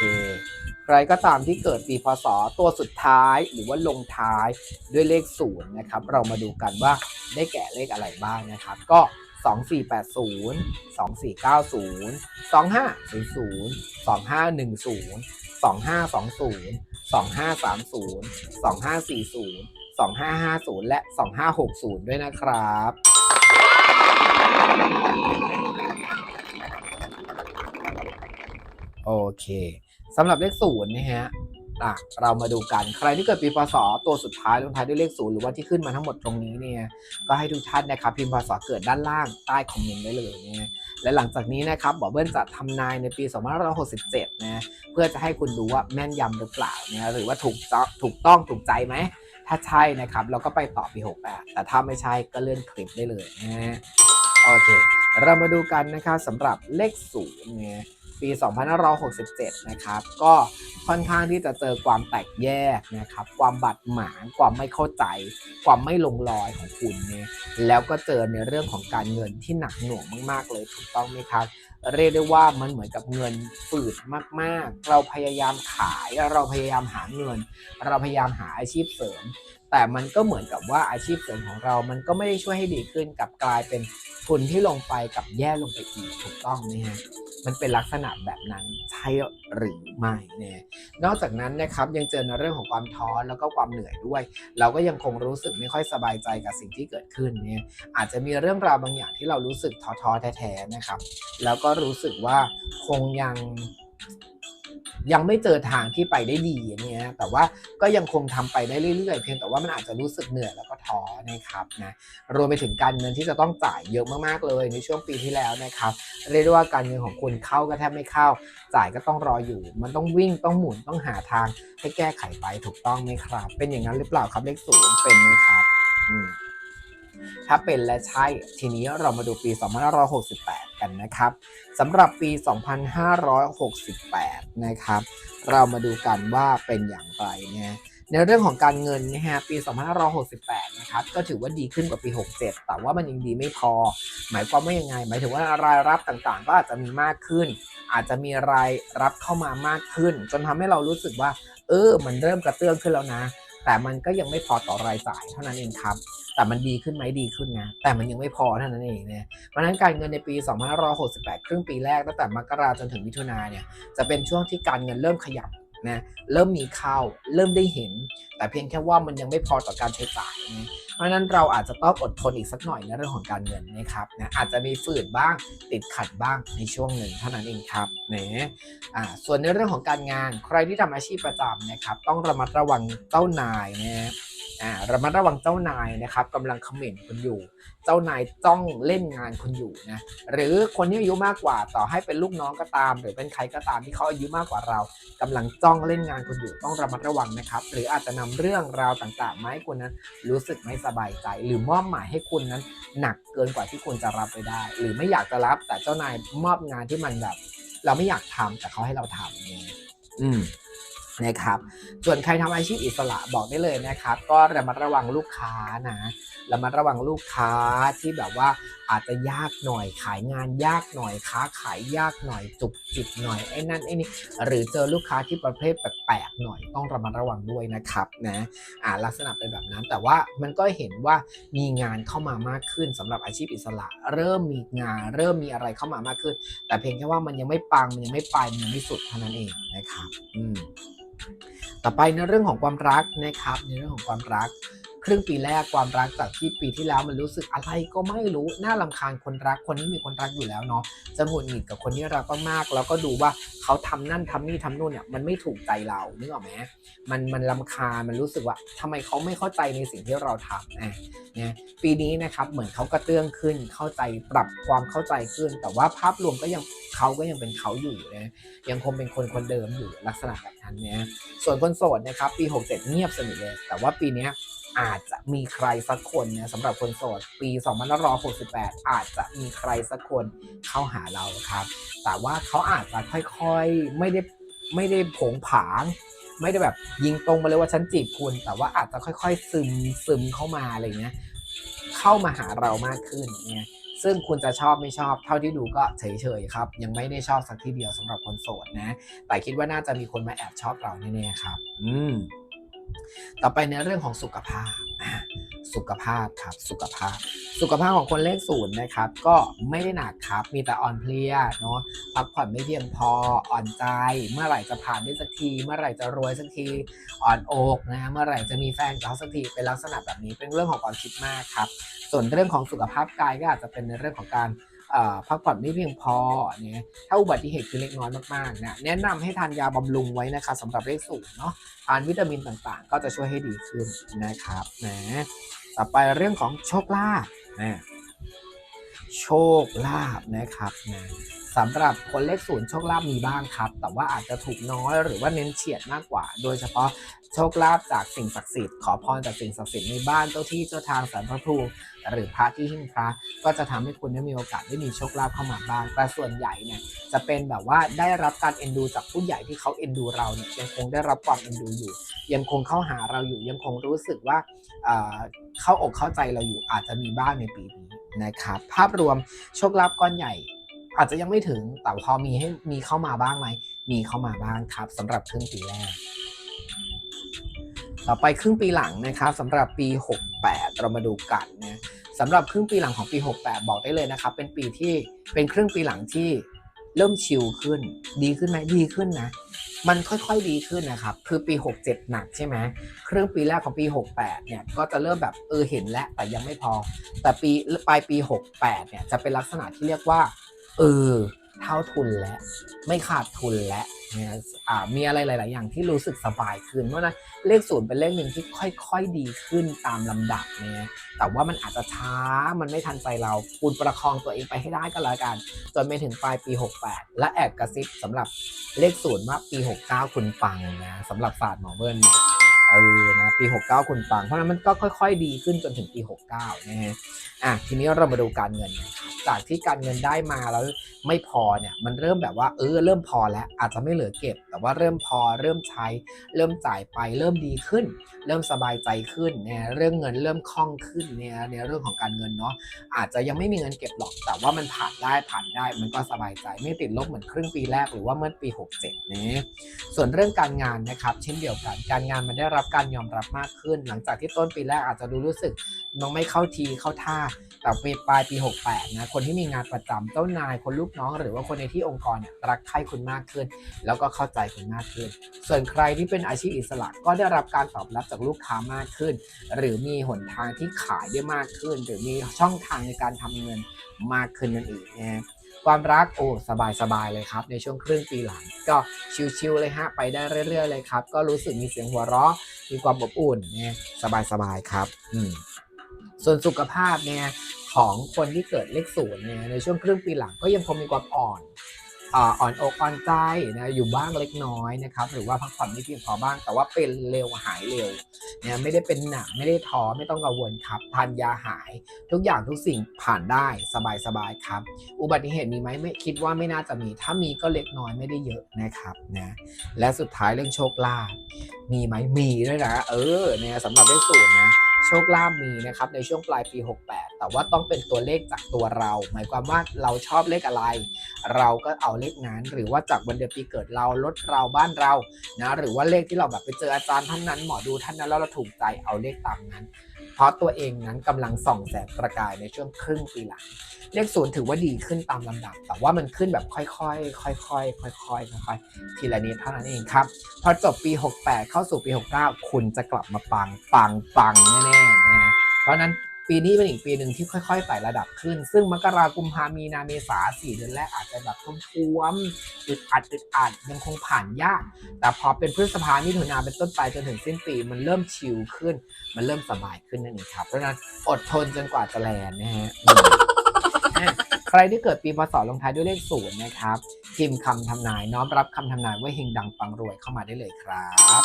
เคใครก็ตามที่เกิดปีพศตัวสุดท้ายหรือว่าลงท้ายด้วยเลขศูนย์นะครับ เรามาดูกันว่าได้แก่เลขอะไรบ้างนะครับ ก็ 2480 2490 2500 2510 2520 2530 2540 2550 และ 2560 ด้วยนะครับโอเค สำหรับเลขศูนย์นะฮะอะเรามาดูกันใครที่เกิดปีพศตัวสุดท้ายลงท้ายด้วยเลขศูนย์หรือว่าที่ขึ้นมาทั้งหมดตรงนี้เนี่ยก็ให้ทุกท่านนะครับพิมพ์พศเกิดด้านล่างใต้คอมเมนต์ได้เลยนะและหลังจากนี้นะครับหมอเบิ้ลจะทำนายในปี2567นะเพื่อจะให้คุณดูว่าแม่นยำหรือเปล่านะหรือว่าถูกต้องถูกต้องถูกใจไหมถ้าใช่นะครับเราก็ไปต่อปี68แต่ถ้าไม่ใช่ก็เลื่อนคลิปได้เลยนะฮะโอเค เรามาดูกันนะครับสำหรับเลขศูนย์เนี่ย ปี 2567 นะครับ ก็ค่อนข้างที่จะเจอความแตกแยกนะครับ ความบาดหมางความไม่เข้าใจ ความไม่ลงรอยของคุณเนี่ยแล้วก็เจอในเรื่องของการเงินที่หนักหน่วงมาก ๆ เลยถูกต้องไหมครับ เรียกได้ว่ามันเหมือนกับเงินฝืดมาก ๆ เราพยายามขายเราพยายามหาเงิน เราพยายามหาอาชีพเสริมแต่มันก็เหมือนกับว่าอาชีพเสริมของเรา มันก็ไม่ได้ช่วยให้ดีขึ้นกลับกลายเป็นทุนที่ลงไปกับแย่ลงไปอีกถูกต้องไหมฮะ มันเป็นลักษณะแบบนั้นใช่หรือไม่เนี่ยนอกจากนั้นนะครับยังเจอในเรื่องของความท้อแล้วก็ความเหนื่อยด้วย เราก็ยังคงรู้สึกไม่ค่อยสบายใจกับสิ่งที่เกิดขึ้นเนี่ยอาจจะมีเรื่องราวบางอย่างที่เรารู้สึกท้อๆแท้ๆนะครับ แล้วก็รู้สึกว่าคงยัง ยังไม่เจอทางที่ไปได้ดีเนี่ยแต่ว่าก็ยังคงทำไปได้เรื่อยๆ เพียงแต่ว่ามันอาจจะรู้สึกเหนื่อยแล้วก็ท้อนะครับนะรวมไปถึงการเงินที่จะต้องจ่ายเยอะมากๆเลยในช่วงปีที่แล้วนะครับเรียกได้ว่าการเงินของคุณเข้าก็แทบไม่เข้า จ่ายก็ต้องรออยู่ มันต้องวิ่งต้องหมุนต้องหาทางให้แก้ไขไปถูกต้องไหมครับ เป็นอย่างนั้นหรือเปล่าครับเลขศูนย์เป็นไหมครับ อืมถ้าเป็นและใช่ ทีนี้เรามาดูปี 2568 กันนะครับสำหรับปี 2568 นะครับ เรามาดูกันว่าเป็นอย่างไรนะในเรื่องของการเงินนะฮะปี 2568 นะครับ ก็ถือว่าดีขึ้นกว่าปี 67 แต่ว่ามันยังดีไม่พอ หมายความว่ายังไง หมายถึงว่ารายรับต่างๆ ก็อาจจะมีมากขึ้น อาจจะมีรายรับเข้ามามากขึ้น จนทำให้เรารู้สึกว่า เออ มันเริ่มกระเตื้องขึ้นแล้วนะ แต่มันก็ยังไม่พอต่อรายจ่ายเท่านั้นเองครับ แต่มันดีขึ้นไหมดีขึ้นนะ แต่มันยังไม่พอเท่านั้นเองเนี่ยเพราะนั้นการเงินในปี 2568 ครึ่งปีแรกตั้งแต่มกราจนถึงมิถุนาเนี่ย จะเป็นช่วงที่การเงินเริ่มขยับ นะเริ่มมีเข้าเริ่มได้เห็น แต่เพียงแค่ว่ามันยังไม่พอต่อการใช้จ่ายนะเพราะนั้นเราอาจจะต้องอดทนอีกสักหน่อยในเรื่องของการเงินนะครับนะอาจจะมีฝืดบ้างติดขัดบ้างในช่วงหนึ่งเท่านั้นเองครับนะอ่าส่วนในเรื่องของการงานใครที่ทำอาชีพประจำนะครับ ต้องระมัดระวังเจ้านายนะ อ่าระมัดระวังเจ้านายนะครับกำลังเขม่นต์คุณอยู่ เจ้านายจ้องเล่นงานคุณอยู่นะหรือคนที่อายุมากกว่าต่อให้เป็นลูกน้องก็ตาม หรือเป็นใครก็ตามที่เขาอายุมากกว่าเรากำลังจ้องเล่นงานคุณอยู่ต้องระมัดระวังนะครับ หรืออาจจะนำเรื่องราวต่างๆมาให้คุณนั้นรู้สึกไม่สบายใจ หรือมอบหมายให้คุณนั้น หนักเกินกว่าที่คุณจะรับไปได้ หรือไม่อยากจะรับแต่เจ้านายมอบงานที่มันแบบ เราไม่อยากทำแต่เขาให้เราทำเนี่ยอืม นะครับ ส่วนใครทำอาชีพอิสระบอกได้เลยนะครับ ก็ระมัดระวังลูกค้านะระมัดระวังลูกค้าที่แบบว่าอาจจะยากหน่อยขายงานยากหน่อยค้าขายยากหน่อยจุกจิกหน่อยไอ้นั่นไอ้นี่หรือเจอลูกค้าที่ประเภทแปลกๆหน่อยต้องระมัดระวังด้วยนะครับนะอ่าลักษณะเป็นแบบนั้น แต่ว่ามันก็เห็นว่ามีงานเข้ามามากขึ้นสำหรับอาชีพอิสระ เริ่มมีงาน เริ่มมีอะไรเข้ามามากขึ้น แต่เพียงแค่ว่ามันยังไม่ปังมันยังไม่ไปมันยังไม่สุดเท่านั้นเองนะครับอืม ต่อไปในเรื่องของความรักนะครับในเรื่องของความรัก ครึ่งปีแรกความรักจากที่ปีที่แล้วมันรู้สึกอะไรก็ไม่รู้ น่าลำคาญคนรักคนที่มีคนรักอยู่แล้วเนาะจะหงุดหงิดกับคนที่รักมากๆแล้วก็ดูว่าเขาทำนั่นทำนี่ทำนู่นเนี่ยมันไม่ถูกใจเรานึกออกไหมมันมันลำคาญมันรู้สึกว่าทำไมเขาไม่เข้าใจในสิ่งที่เราทำนะเนี่ยปีนี้นะครับเหมือนเขากระเตื้องขึ้นเข้าใจปรับความเข้าใจขึ้น แต่ว่าภาพรวมก็ยังเขาก็ยังเป็นเขาอยู่นะยังคงเป็นคนคนเดิมอยู่ลักษณะแบบนั้นนี่ยส่วนคนโสดนะครับปี 67 เงียบสนิทเลย แต่ว่าปีนี้ อาจจะมีใครสักคนนี่ยสำหรับคนโสดปี2568 อาจจะมีใครสักคนเข้าหาเราครับ แต่ว่าเขาอาจจะค่อยๆไม่ได้ไม่ได้ผงผาง ไม่ได้แบบยิงตรงมาเลยว่าฉันจีบคุณ แต่ว่าอาจจะค่อยๆซึมซึมเข้ามาอะไรเงี้ยเข้ามาหาเรามากขึ้นเนี่ยซึ่งคุณจะชอบไม่ชอบเท่าที่ดูก็เฉยๆครับ ยังไม่ได้ชอบสักทีเดียวสำหรับคนโสดนะ แต่คิดว่าน่าจะมีคนมาแอบชอบเราแน่ๆครับ อืม ต่อไปในเรื่องของสุขภาพ สุขภาพครับ สุขภาพ สุขภาพของคนเลขศูนย์นะครับ ก็ไม่ได้หนักครับ มีแต่อ่อนเพลียเนาะ พักผ่อนไม่เพียงพอ อ่อนใจ เมื่อไหร่จะผ่านได้สักที เมื่อไหร่จะรวยสักที อ่อนอกนะ เมื่อไหร่จะมีแฟนเขาสักที เป็นลักษณะแบบนี้ เป็นเรื่องของความคิดมากครับ ส่วนเรื่องของสุขภาพกายก็อาจจะเป็นในเรื่องของการ พักผ่อนไม่เพียงพอเนี่ยถ้าอุบัติเหตุคือเล็กน้อยมากๆนะแนะนำให้ทานยาบำรุงไว้นะคะสำหรับเลขสูงเนาะทานวิตามินต่างๆ ก็จะช่วยให้ดีขึ้นนะครับนะต่อไปเรื่องของโชคลาภนะโชคลาภนะครับนะ สำหรับคนเลขศูนย์โชคลาภมีบ้างครับ แต่ว่าอาจจะถูกน้อยหรือว่าเน้นเฉียดมากกว่า โดยเฉพาะโชคลาภจากสิ่งศักดิ์สิทธิ์ขอพรจากสิ่งศักดิ์สิทธิ์ในบ้านเจ้าที่เจ้าทางสารพระภูมิหรือพระที่หิ้งพระก็จะทำให้คุณได้มีโอกาสได้มีโชคลาภเข้ามาบ้าง แต่ส่วนใหญ่เนี่ยจะเป็นแบบว่าได้รับการเอ็นดูจากผู้ใหญ่ที่เขาเอ็นดูเราเนี่ยยังคงได้รับความเอ็นดูอยู่ ยังคงเข้าหาเราอยู่ ยังคงรู้สึกว่าเเข้าอกเข้าใจเราอยู่อาจจะมีบ้างในปีนี้นะครับ ภาพรวมโชคลาภก้อนใหญ่ อาจจะยังไม่ถึงแต่พอมีให้มีเข้ามาบ้างไหมมีเข้ามาบ้างครับสำหรับครึ่งปีแรก ต่อไปครึ่งปีหลังนะครับสำหรับปี 68 เรามาดูกันนะสำหรับครึ่งปีหลังของปี 68 บอกได้เลยนะครับ เป็นปีที่เป็นครึ่งปีหลังที่เริ่มชิลขึ้น ดีขึ้นไหมดีขึ้นนะ มันค่อยๆดีขึ้นนะครับ คือปี 67 หนักใช่ไหมครึ่งปีแรกของปี 68 เนี่ย ก็จะเริ่มแบบเออเห็นแล้วแต่ยังไม่พอ แต่ปีปลายปี 68 เนี่ย จะเป็นลักษณะที่เรียกว่า เออเท่าทุนแล้วไม่ขาดทุนแล้วเนี่ยอ่ามีอะไรหลาย ๆ อย่างที่รู้สึกสบายขึ้นเพราะฉะนั้นเลขศูนย์เป็นเลขหนึ่งที่ค่อย ๆ ดีขึ้นตามลำดับเนี่ยแต่ว่ามันอาจจะช้ามันไม่ทันใจเราคุณประคองตัวเองไปให้ได้ก็แล้วกัน จนไปถึงปลายปี 68 และแอบกระซิบสำหรับเลขศูนย์ว่าปี 69 คุณปังนะสำหรับศาสตร์หมอเบิ้ลเนี่ย เออนะปี 69 คุณปัง เพราะฉะนั้นมันก็ค่อยๆ ดีขึ้นจนถึงปี 69 นะฮะอะทีนี้เรามาดูการเงิน จากที่การเงินได้มาแล้วไม่พอเนี่ยมันเริ่มแบบว่าเออเริ่มพอแล้วอาจจะไม่เหลือเก็บ แต่ว่าเริ่มพอเริ่มใช้ เริ่มจ่ายไป เริ่มดีขึ้น เริ่มสบายใจขึ้นเนี่ยเรื่องเงินเริ่มคล่องขึ้นเนี่ยในเรื่องของการเงินเนาะอาจจะยังไม่มีเงินเก็บหรอก แต่ว่ามันผ่านได้ผ่านได้มันก็สบายใจไม่ติดลบเหมือนครึ่งปีแรกหรือว่าเมื่อปี 67นะส่วนเรื่องการงานนะครับเช่นเดียวกันการงานมันได้รับับการยอมรับมากขึ้น หลังจากที่ต้นปีแรกอาจจะดูรู้สึกมันไม่เข้าทีเข้าท่า แต่ปีปลายปี 68 นะ คนที่มีงานประจำเจ้านายคนลูกน้อง หรือว่าคนในที่องค์กรเนี่ยรักใคร่คุณมากขึ้น แล้วก็เข้าใจคุณมากขึ้น ส่วนใครที่เป็นอาชีพอิสระก็ได้รับการตอบรับจากลูกค้ามากขึ้น หรือมีหนทางที่ขายได้มากขึ้น หรือมีช่องทางในการทำเงินมากขึ้นนั่นเองนะ ความรักโอ้สบายสบายเลยครับ ในช่วงครึ่งปีหลัง ก็ชิวๆเลยฮะไปได้เรื่อยๆเลยครับ ก็รู้สึกมีเสียงหัวเราะมีความอบอุ่นเนี่ยสบายๆครับอืมส่วนสุขภาพเนี่ยของคนที่เกิดเลขศูนย์เนี่ยในช่วงครึ่งปีหลังก็ยังคงมีความอ่อน อ่าอ่อนอกอ่อนใจนะอยู่บ้างเล็กน้อยนะครับหรือว่าพักผ่อนไม่เพียงพอบ้าง แต่ว่าเป็นเร็วหายเร็วเนี่ยไม่ได้เป็นหนักไม่ได้ท้อไม่ต้องกังวลครับทานยาหาย ทุกอย่างทุกสิ่งผ่านได้สบายๆครับ อุบัติเหตุมีไหมไม่คิดว่าไม่น่าจะมี ถ้ามีก็เล็กน้อยไม่ได้เยอะนะครับนะและสุดท้ายเรื่องโชคลาภมีไหมมีด้วยนะเออเนี่ยสำหรับเลขศูนย์นะโชคลาภมีนะครับในช่วงปลายปี 68 แต่ว่าต้องเป็นตัวเลขจากตัวเรา หมายความว่าเราชอบเลขอะไร เราก็เอาเลขนั้นหรือว่าจากวันเดือนปีเกิดเรารถเราบ้านเรานะหรือว่าเลขที่เราแบบไปเจออาจารย์ท่านนั้นหมอดูท่านนั้นแล้วเราถูกใจเอาเลขตามนั้น เพราะตัวเองนั้นกำลังส่องแสงประกายในช่วงครึ่งปีหลัง เลขศูนย์ถือว่าดีขึ้นตามลำดับ แต่ว่ามันขึ้นแบบค่อยๆค่อยๆค่อยๆค่อยๆทีละนิดเท่านั้นเองครับพอจบปี 68 เข้าสู่ปี 69 คุณจะกลับมาปังปังปังแน่ๆนะเพราะนั้น ปีนี้เป็นอีกปีหนึ่งที่ค่อยๆไต่ระดับขึ้น ซึ่งมกรากุมภามีนาเมษาสี่เดือนแรกอาจจะแบบท้วมๆอึดอัดอึดอัดยังคงผ่านยาก แต่พอเป็นพฤษภามิถุนาเป็นต้นไปจนถึงสิ้นปีมันเริ่มชิลขึ้น มันเริ่มสบายขึ้นนั่นเองครับ เพราะนั้นอดทนจนกว่าจะแลนนะฮะใครที่เกิดปีพศลงท้ายด้วยเลขศูนย์นะครับพิมพ์คำทำนายน้อมรับคำทำนายว่าเฮงดังปังรวยเข้ามาได้เลยครับ